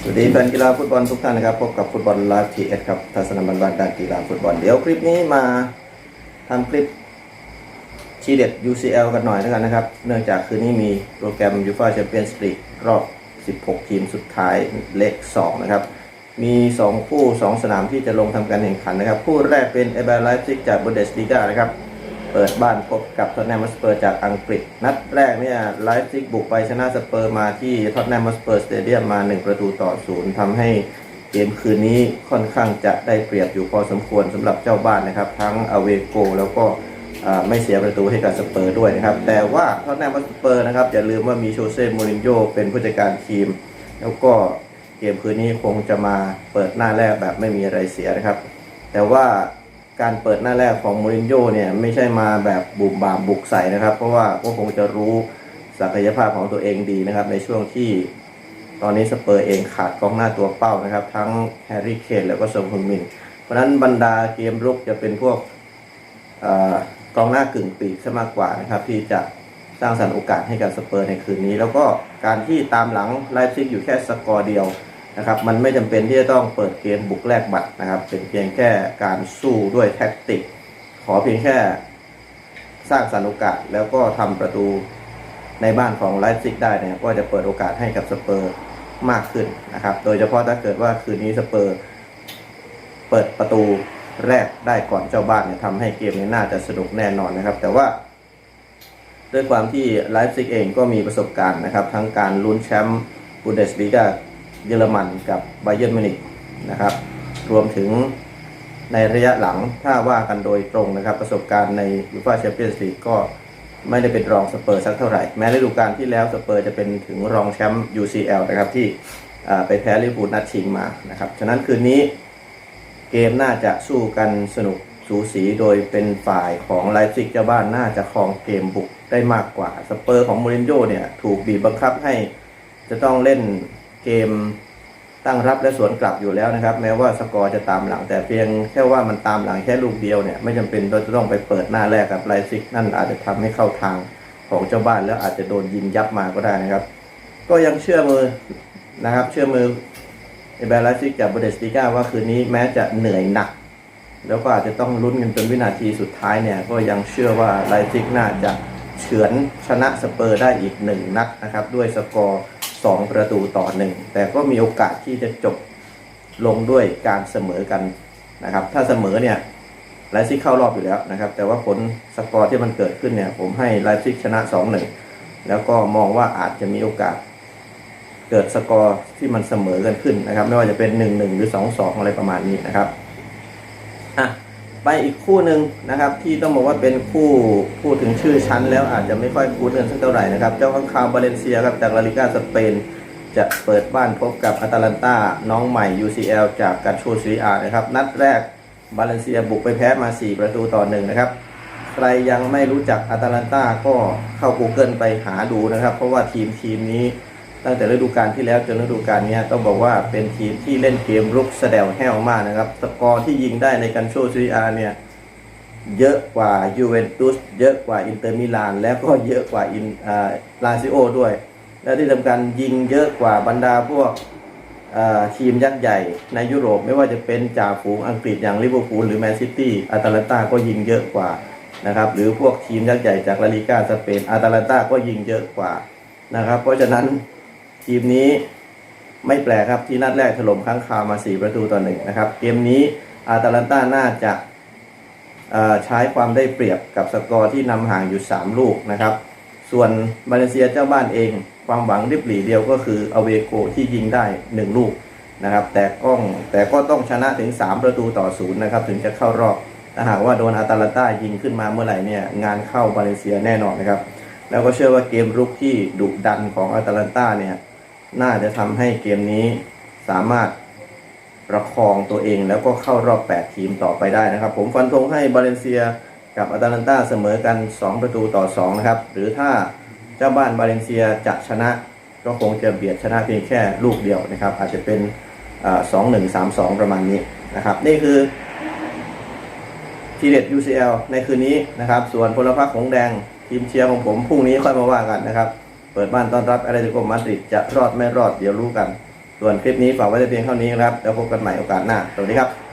สวัสดีแฟนกีฬาฟุตบอลทุกท่านนะครับ พบกับฟุตบอลไลฟ์ทีเอสครับทัศนบันบันด้านกีฬาฟุตบอล เดี๋ยวคลิปนี้มาทำคลิปทีเด็ด UCL กันหน่อยแล้วกันนะครับ เนื่องจากคืนนี้มีโปรแกรม UEFA Champions League รอบ 16 ทีมสุดท้ายเลข2นะครับ มี 2 คู่ 2 สนามที่จะลงทำการแข่งขันนะครับ คู่แรกเป็นเอเบอร์ไลฟ์ซิกจากบุนเดสลีกานะครับ เปิดบ้านพบกับท็อตแนมสเปอร์จากอังกฤษ นัดแรกเนี่ยไลฟ์ซิกบุกไปชนะสเปอร์มาที่ท็อตแนมสเปอร์สเตเดียมมา 1 ประตูต่อศูนย์ทำให้เกมคืนนี้ค่อนข้างจะได้เปรียบอยู่พอสมควรสำหรับเจ้าบ้านนะครับ ทั้งอเวโกแล้วก็ไม่เสียประตูให้กับสเปอร์ด้วยนะครับ แต่ว่าท็อตแนมสเปอร์นะครับอย่าลืมว่ามีโชเซ่มูรินโญ่เป็นผู้จัดการทีม แล้วก็เกมคืนนี้คงจะมาเปิดหน้าแรกแบบไม่มีอะไรเสียนะครับ แต่ว่า การเปิดหน้าแรกของมูรินโญ่เนี่ยไม่ใช่มาแบบบุ่มบามบุกใส่นะครับ เพราะว่าก็คงจะรู้ศักยภาพของตัวเองดีนะครับ ในช่วงที่ตอนนี้สเปอร์เองขาดกองหน้าตัวเป้านะครับ ทั้งแฮร์รี่เคนแล้วก็ซงฮึงมิน เพราะนั้นบรรดาเกมรุกจะเป็นพวกอกองหน้ากึ่งปีกซะมากกว่านะครับ ที่จะสร้างสรรค์โอกาสให้กับสเปอร์ในคืนนี้ แล้วก็การที่ตามหลังไลฟ์ซิกอยู่แค่สกอร์เดียว นะครับมันไม่จำเป็นที่จะต้องเปิดเกมบุกแลกบัตรนะครับ เป็นเพียงแค่การสู้ด้วยแท็กติก ขอเพียงแค่สร้างสรรค์โอกาสแล้วก็ทำประตูในบ้านของไลฟ์ซิกได้เนี่ยก็จะเปิดโอกาสให้กับสเปอร์มากขึ้นนะครับ โดยเฉพาะถ้าเกิดว่าคืนนี้สเปอร์เปิดประตูแรกได้ก่อนเจ้าบ้านเนี่ยทำให้เกมนี้น่าจะสนุกแน่นอนนะครับ แต่ว่าด้วยความที่ไลฟ์ซิกเองก็มีประสบการณ์นะครับ ทั้งการลุ้นแชมป์บูเดสลีกา เยอรมันกับไบเย r n ร์มินิกนะครับ รวมถึงในระยะหลังถ้าว่ากันโดยตรงนะครับ ประสบการณ์ในยูฟ่าแชมเปี้ยนส์ลีกก็ไม่ได้เป็นรองสเปอร์สักเท่าไหร่ แม้ฤดูกาลที่แล้วสเปอร์จะเป็นถึงรองแชมป์ UCL นะครับที่ไปแพ้ลิเวอร์พูลนัดชิงมานะครับ ฉะนั้นคืนนี้เกมน่าจะสู้กันสนุกสูสีโดยเป็นฝ่ายของไลฟ์ซิกเจ้าบ้านน่าจะครองเกมบุกได้มากกว่าสเปอร์ของมูรินโญ่เนี่ยถูกบีบบังคับให้จะต้องเล่น เกมตั้งรับและสวนกลับอยู่แล้วนะครับ แม้ว่าสกอร์จะตามหลัง แต่เพียงแค่ว่ามันตามหลังแค่ลูกเดียวเนี่ยไม่จำเป็นเราจะต้องไปเปิดหน้าแรกกับไลซิกนั่นอาจจะทำให้เข้าทางของเจ้าบ้านแล้วอาจจะโดนยิงยับมาก็ได้นะครับ ก็ยังเชื่อมือนะครับ เชื่อมือเอเบลซิกจากบูเดสติก้าว่าคืนนี้แม้จะเหนื่อยหนัก แล้วก็อาจจะต้องลุ้นกันจนวินาทีสุดท้ายเนี่ย ก็ยังเชื่อว่าไลซิกน่าจะเฉือนชนะสเปอร์ได้อีกหนึ่งนัดนะครับ ด้วยสกอร์ 2 ประตูต่อหนึ่งแต่ก็มีโอกาสที่จะจบลงด้วยการเสมอกันนะครับ ถ้าเสมอเนี่ยไลซิกเข้ารอบอยู่แล้วนะครับ แต่ว่าผลสกอร์ที่มันเกิดขึ้นเนี่ย ผมให้ไลซิกชนะ 2-1 แล้วก็มองว่าอาจจะมีโอกาส เกิดสกอร์ที่มันเสมอกันขึ้นนะครับ ไม่ว่าจะเป็น 1-1 หรือ 2-2 อะไรประมาณนี้นะครับอะ ไปอีกคู่หนึ่งนะครับ ที่ต้องบอกว่าเป็นคู่พูดถึงชื่อชั้นแล้วอาจจะไม่ค่อยคุ้นกันสักเท่าไหร่นะครับ เจ้าข้างคาวบาเลนเซียครับจากลาลิก้าสเปน จะเปิดบ้านพบกับอาตาลันตาน้องใหม่ UCL จากกาโชซีอานะครับ นัดแรกบาเลนเซียบุกไปแพ้มา 4 ประตูต่อหนึ่งนะครับ ใครยังไม่รู้จักอาตาลันตาก็เข้า Google ไปหาดูนะครับ เพราะว่าทีมทีมนี้ ตั้งแต่ฤดูกาลที่แล้วจนฤดูกาลนี้ต้องบอกว่าเป็นทีมที่เล่นเกมรุกแสดวแห้วมากนะครับสกอร์ที่ยิงได้ในการโชว์ซีอาเนี่ยเยอะกว่ายูเวนตุสเยอะกว่าอินเตอร์มิลานแล้วก็เยอะกว่าอินอาลาซิโอด้วย และที่สำคัญยิงเยอะกว่าบรรดาพวกทีมยักษ์ใหญ่ในยุโรปไม่ว่าจะเป็นจ่าฝูงอังกฤษอย่างลิเวอร์พูลหรือแมนซิตี้อาตาลันตาก็ยิงเยอะกว่านะครับหรือพวกทีมยักษ์ใหญ่จากลาลิกาสเปนอาตาลันตาก็ยิงเยอะกว่านะครับเพราะฉะนั้น ทีมนี้ไม่แปลกครับที่นัดแรกถล่มค้างคาวมา 4 ประตูต่อหนึ่งนะครับ เกมนี้อาตาลันตาน่าจะใช้ความได้เปรียบกับสกอร์ที่นำห่างอยู่ 3 ลูกนะครับ ส่วนมาเลเซียเจ้าบ้านเอง ความหวังริบหลีเดียวก็คืออเวโกที่ยิงได้ 1 ลูกนะครับ แต่ก็แต่ก็ต้องชนะถึง 3 ประตูต่อศูนย์นะครับ ถึงจะเข้ารอบถ้าหากว่าโดนอาตาลันตายิงขึ้นมาเมื่อไหร่เนี่ยงานเข้ามาเลเซียแน่นอนนะครับ แล้วก็เชื่อว่าเกมรุกที่ดุดันของอาตาลันตาเนี่ย น่าจะทำให้เกมนี้สามารถประคองตัวเองแล้วก็เข้ารอบ 8 ทีมต่อไปได้นะครับ ผมฟันธงให้บาเลนเซียกับอาตาลันตาเสมอกัน 2 ประตูต่อ 2 นะครับ หรือถ้าเจ้าบ้านบาเลนเซียจะชนะ ก็คงจะเบียดชนะเพียงแค่ลูกเดียวนะครับ อาจจะเป็นสองหนึ่งสามสองประมาณนี้นะครับ นี่คือทีเด็ด UCL ในคืนนี้นะครับ ส่วนพลพรรคของแดงทีมเชียร์ของผมพรุ่งนี้ค่อยมาว่ากันนะครับ เปิดบ้านต้อนรับอะไรติโกมาดริดจะรอดไม่รอดเดี๋ยวรู้กัน ส่วนคลิปนี้ฝากไว้แต่เพียงเท่านี้ครับ แล้วพบกันใหม่โอกาสหน้า สวัสดีครับ